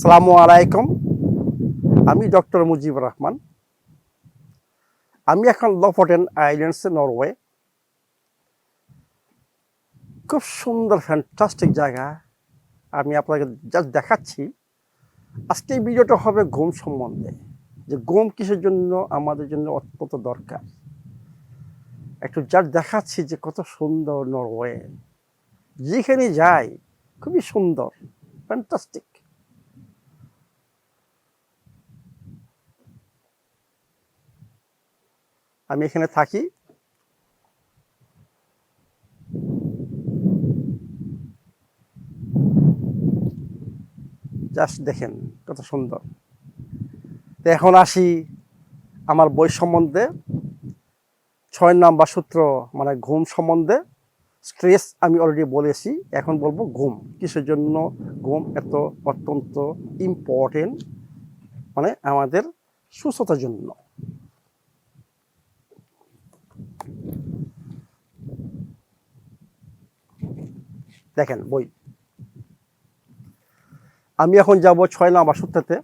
সালামু আলাইকুম। আমি ডক্টর মুজিবুর রহমান। আমি এখন লফটেন আইল্যান্ডস নরওয়ে খুব সুন্দর ফ্যান্টাস্টিক জায়গা। আমি আপনাকে জাস্ট দেখাচ্ছি। আজকে এই ভিডিওটা হবে ঘুম সম্বন্ধে। যে ঘুম কিসের জন্য, আমাদের জন্য অত্যন্ত দরকার। একটু জাস্ট দেখাচ্ছি যে কত সুন্দর নরওয়ে যেখানে যাই, খুবই সুন্দর ফ্যান্টাস্টিক আমি এখানে থাকি। জাস্ট দেখেন কত সুন্দর। তো এখন আসি আমার বই সম্বন্ধে। ছয় নাম্বার সূত্র মানে ঘুম সম্বন্ধে। স্ট্রেস আমি অলরেডি বলেছি, এখন বলব ঘুম। কিসের জন্য? ঘুম এত অত্যন্ত ইম্পর্টেন্ট মানে আমাদের সুস্থতার জন্য। দেখেন, বই। আমি এখন যাব ছয় নাম্বার সূত্রতে।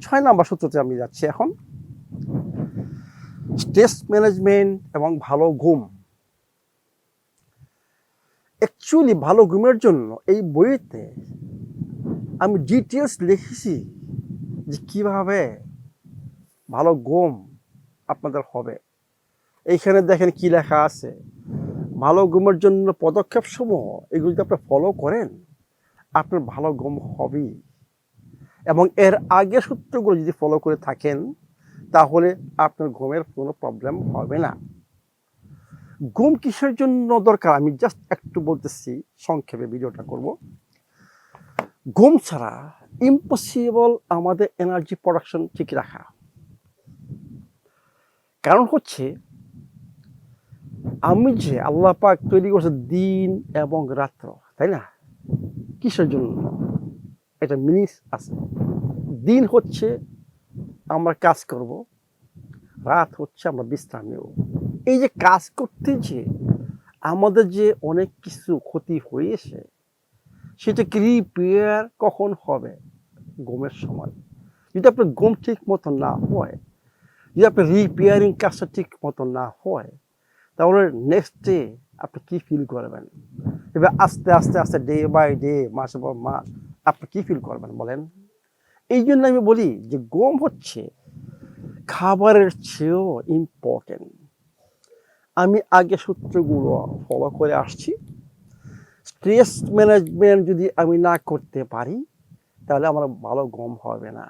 ছয় নাম্বার সূত্রতে আমি যাচ্ছি এখন। স্ট্রেস ম্যানেজমেন্ট এবং ভালো ঘুম। অ্যাকচুয়ালি ভালো ঘুমের জন্য এই বইতে আমি ডিটেলস লিখেছি যে কীভাবে ভালো ঘুম আপনাদের হবে। এইখানে দেখেন কি লেখা আছে? ভালো ঘুমের জন্য পদক্ষেপ সমূহ এগুলো যদি আপনি ফলো করেন। আপনার ভালো ঘুম হবেই। এবং এর আগে সূত্রগুলো যদি ফলো করে থাকেন, তাহলে আপনার ঘুমের কোনো প্রবলেম হবে না। ঘুম কিসের জন্য দরকার? আমি জাস্ট একটু বলতেছি, সংক্ষেপে ভিডিওটা করব। ঘুম ছাড়া ইম্পসিবল আমাদের এনার্জি প্রোডাকশন ঠিক রাখা। কারণ হচ্ছে আমি যে আল্লাহ পাক তৈরি করছে দিন এবং রাত্র, তাই না? কিসের জন্য? এটা মিনিস আছে। দিন হচ্ছে আমরা কাজ করব, রাত হচ্ছে আমরা বিশ্রাম নেব। এই যে কাজ করতে যে আমাদের যে অনেক কিছু ক্ষতি হয়েছে সেটাকে রিপেয়ার কখন হবে? গমের সময়। যদি আপনার গম ঠিক মতো না হয়, যদি আপনার রিপেয়ারিং কাজটা ঠিক মতো না হয় তাহলে নেক্সট ডে আপনি কী ফিল করবেন? এবার আস্তে আস্তে আস্তে ডে বাই ডে মাস পর মাস আপনি কী ফিল করবেন বলেন? এই জন্য আমি বলি যে গম হচ্ছে, খাবারের চেয়েও ইম্পর্টেন্ট আমি আগে সূত্রগুলো ফলো করে আসছি। স্ট্রেস ম্যানেজমেন্ট যদি আমি না করতে পারি, তাহলে আমার ভালো গম হবে না।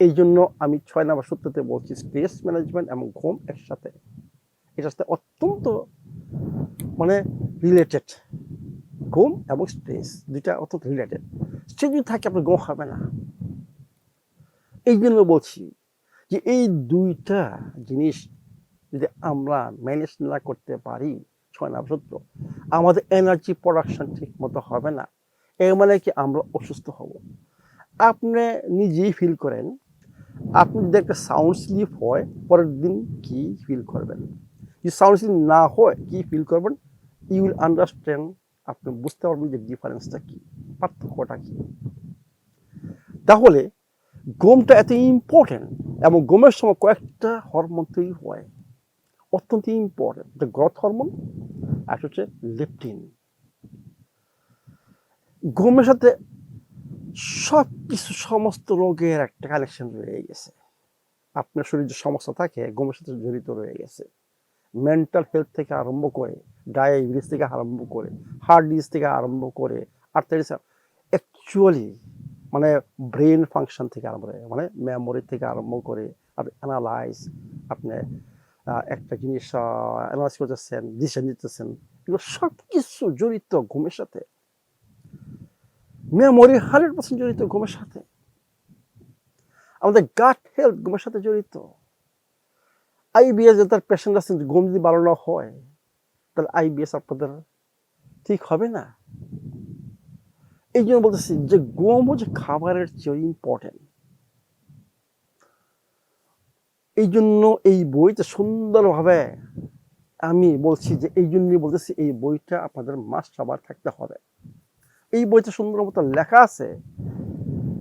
এই জন্য আমি ছয় নম্বর সূত্রতে বলছি স্ট্রেস ম্যানেজমেন্ট এবং ঘুম একসাথে। এটার সাথে অত্যন্ত মানে রিলেটেড ঘুম এবং স্ট্রেস দুইটা অত্যন্ত রিলেটেড স্ট্রেস যদি থাকে, আপনার ঘুম হবে না। এই জন্য বলছি যে এই দুইটা জিনিস যদি আমরা ম্যানেজ না করতে পারি, ছয় না সূত্র, আমাদের এনার্জি প্রোডাকশন ঠিক মতো হবে না। এর মানে কি আমরা অসুস্থ হব। আপনি নিজেই ফিল করেন। আপনি যদি একটা সাউন্ড স্লিপ হয়, পরের দিন কি ফিল করবেন? যদি সাউন্ড স্লিপ না হয়, কি ফিল করবেন ইউ উইল আন্ডারস্ট্যান্ড আপনি বুঝতে পারবেন যে ডিফারেন্সটা কি, পার্থক্যটা কি। তাহলে, ঘুমটা এত ইম্পর্টেন্ট এবং ঘুমের সময় কয়েকটা হরমোন তৈরি হয়। অত্যন্ত ইম্পর্টেন্ট যে গ্রথ হরমোন আর হচ্ছে লেপটিন ঘুমের সাথে সব কিছু সমস্ত রোগের একটা কালেকশন রয়ে গেছে। আপনার শরীরে যে সমস্যা থাকে, ঘুমের সাথে জড়িত রয়ে গেছে। মেন্টাল হেলথ থেকে আরম্ভ করে ডায়াবেটিস থেকে আরম্ভ করে হার্ট ডিজিজ থেকে আরম্ভ করে আর্থাইটিস অ্যাকচুয়ালি মানে ব্রেন ফাংশন থেকে আরম্ভ করে মানে মেমোরি থেকে আরম্ভ করে, আপনি অ্যানালাইজ আপনি একটা জিনিস অ্যানালাইজ করতেছেন ডিসিশন নিতেছেন, এগুলো সব কিছু জড়িত ঘুমের সাথে। মেমোরি হান্ড্রেড পার্সেন্ট জড়িত ঘুমের সাথে। আমাদের গাট হেলথ ঘুমের সাথে জড়িত। আইবিএস যে তার পেশেন্ট আছেন ঘুম যদি ভালো না হয়, তাহলে আইবিএস আপনাদের ঠিক হবে না? এই জন্য বলতেছি যে ঘুম হচ্ছে খাবারের চেয়ে ইম্পর্টেন্ট এই জন্য এই বইটা সুন্দরভাবে আমি বলছি যে এই জন্যই বলতেছি এই বইটা আপনাদের মাস্ট সবার থাকতে হবে। এই বইতে সুন্দর মতো লেখা আছে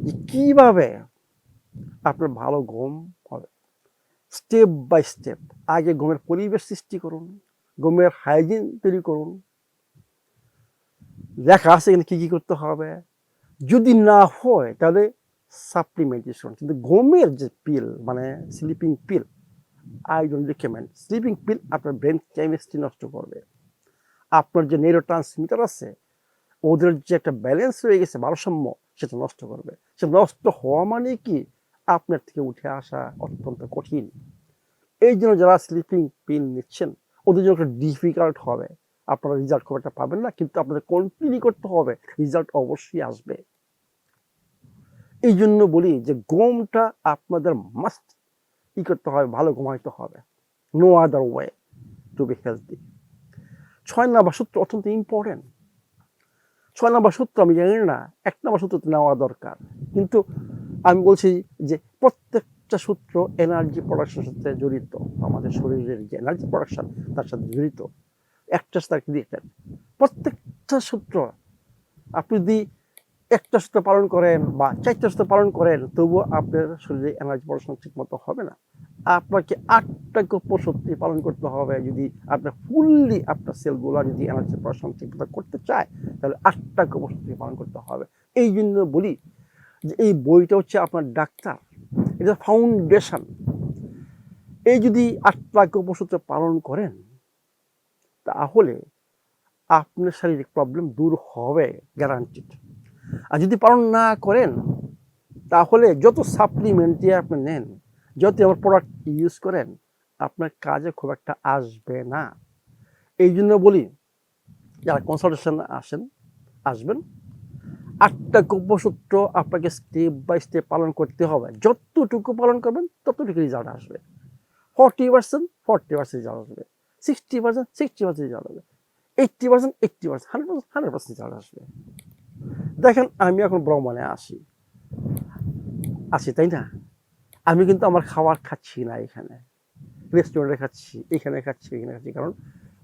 যে কীভাবে আপনার ভালো হবে স্টেপ বাই স্টেপ। আগে গমের পরিবেশ সৃষ্টি করুন গমের হাইজিন তৈরি করুন। লেখা আছে এখানে কী কী করতে হবে। যদি না হয়, তাহলে সাপ্লিমেন্টেশন কিন্তু গমের যে পিল মানে sleeping pill I don't recommend sleeping pill আপনার ব্রেন কেমিস্ট্রি নষ্ট করবে। আপনার যে নেরো ট্রান্সমিটার আছে, ওদের যে একটা ব্যালেন্স হয়ে গেছে, ভারসাম্য, সেটা নষ্ট করবে। সেটা নষ্ট হওয়া মানে কি? আপনার থেকে উঠে আসা অত্যন্ত কঠিন। এই জন্য যারা স্লিপিং পিল নিচ্ছেন, ওদের জন্য একটা ডিফিকাল্ট হবে। আপনারা রেজাল্ট খুব একটা পাবেন না, কিন্তু আপনাদের কন্টিনিউ করতে হবে। রেজাল্ট অবশ্যই আসবে। এই জন্য বলি যে, ঘুমটা আপনাদের মাস্ট ই করতে হবে, ভালো ঘুমাইতে হবে। No other way to be healthy ছয় নাম্বার সূত্র অত্যন্ত ইম্পর্টেন্ট ছয় নাম্বার সূত্র আমি জানি না, এক নাম্বার সূত্র নেওয়া দরকার। কিন্তু আমি বলছি যে প্রত্যেকটা সূত্র এনার্জি প্রোডাকশনের সাথে জড়িত, আমাদের শরীরের যে এনার্জি প্রোডাকশন তার সাথে জড়িত। একটা সাথে দিয়ে প্রত্যেকটা সূত্র আপনি যদি একটা সূত্র পালন করেন বা চারটা সূত্র পালন করেন, তবুও আপনার শরীরে এনার্জি প্রোডাকশন ঠিক মতো হবে না। আপনাকে আটটা গপ্প সত্যি পালন করতে হবে। যদি আপনার ফুললি আপনার সেলগুলো যদি এনার্জি প্রোডাকশন ঠিক মতো করতে চায়, তাহলে আটটা গপ্প সত্যি পালন করতে হবে। এই জন্য বলি যে এই বইটা হচ্ছে আপনার ডাক্তার। এটা ফাউন্ডেশন এই যদি আটটা গপ্পসূত্র পালন করেন, তাহলে আপনার শারীরিক প্রবলেম দূর হবে গ্যারান্টিড আর যদি পালন না করেন, তাহলে যত সাপ্লিমেন্টই আপনি নেন, যত আমার প্রোডাক্ট ইউজ করেন, আপনার কাজে খুব একটা আসবে না। এই জন্য বলি, যারা কনসালটেশন আসেন, আসবেন। আটটা গব্যসূত্র আপনাকে স্টেপ বাই স্টেপ পালন করতে হবে। যতটুকু পালন করবেন, ততটুকু রেজাল্ট আসবে। Forty percent forty percent result আসবে। Sixty percent sixty percent result আসবে। Eighty percent eighty percent hundred percent hundred percent result আসবে। দেখেন, আমি এখন ভ্রমণে আসি। আছি তাই না? আমি কিন্তু আমার খাবার খাচ্ছি না এখানে। রেস্টুরেন্টে খাচ্ছি, এখানে খাচ্ছি এখানে খাচ্ছি। কারণ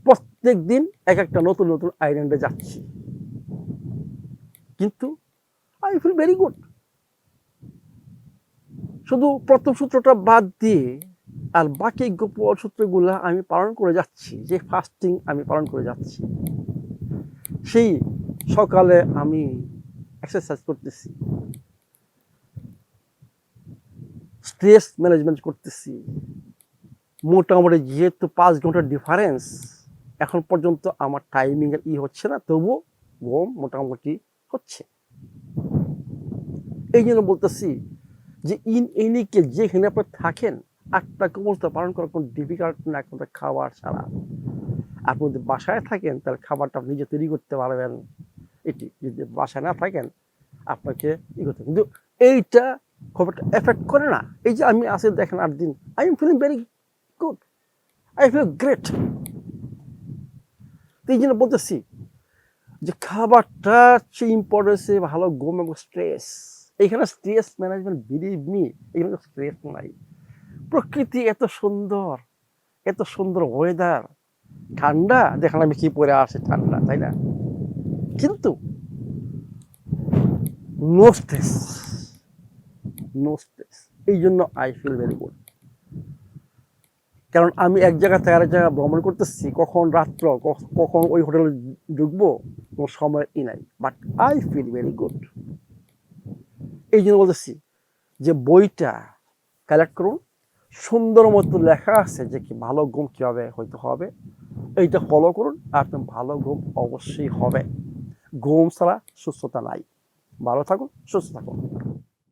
প্রত্যেক দিন এক একটা নতুন নতুন আইল্যান্ডে যাচ্ছি। কিন্তু আই ফিল ভেরি গুড শুধু প্রথম সূত্রটা বাদ দিয়ে আর বাকি গোপন সূত্রগুলা আমি পালন করে যাচ্ছি, যে ফাস্টিং আমি পালন করে যাচ্ছি, সেই সকালে আমি এক্সারসাইজ করতেছি স্ট্রেস ম্যানেজমেন্ট করতেছি, মোটামুটি যেহেতু পাঁচ ঘণ্টার ডিফারেন্স এখন পর্যন্ত আমার টাইমিংয়ের ই হচ্ছে না, তবুও ঘুম মোটামুটি হচ্ছে এই জন্য বলতেছি যে ইন এনিকে যেখানে আপনি থাকেন, আটটা কবলতা পালন করা কোনো ডিফিকাল্ট না, কোনো খাবার ছাড়া। আপনি যদি বাসায় থাকেন, তাহলে খাবারটা আপনি নিজে তৈরি করতে পারবেন। এটি, যদি বাসায় না থাকেন, আপনাকে ই করতে। কিন্তু এইটা খুব একটা এফেক্ট করে না। এই যে আমি আসে দেখেন আট দিন I'm feeling very good I feel great তো এই জন্য বলতেছি যে খাবারটা হচ্ছে ইম্পর্টেন্সে ভালো ঘুম এবং স্ট্রেস এখানে স্ট্রেস ম্যানেজমেন্ট বিলিভ মি এখানে স্ট্রেস নাই। প্রকৃতি এত সুন্দর এত সুন্দর ওয়েদার ঠান্ডা, দেখেন আমি কি পরে আসে ঠান্ডা, তাই না? কিন্তু নো স্ট্রেস নো স্ট্রেস এই জন্য আই ফিল ভেরি গুড কারণ আমি এক জায়গা থেকে আরেক জায়গায় ভ্রমণ করতেছি, কখন রাত্র কখন ওই হোটেলে ঢুকবো, কোনো সময় ই নাই। But I feel very good এই জন্য বলতেছি যে বইটা কালেক্ট করুন। সুন্দর মতো লেখা আছে যে কি ভালো ঘুম কীভাবে হইতে হবে। এইটা ফলো করুন। আপনার ভালো ঘুম অবশ্যই হবে। ঘুম ছাড়া সুস্থতা নাই। ভালো থাকুন, সুস্থ থাকুন।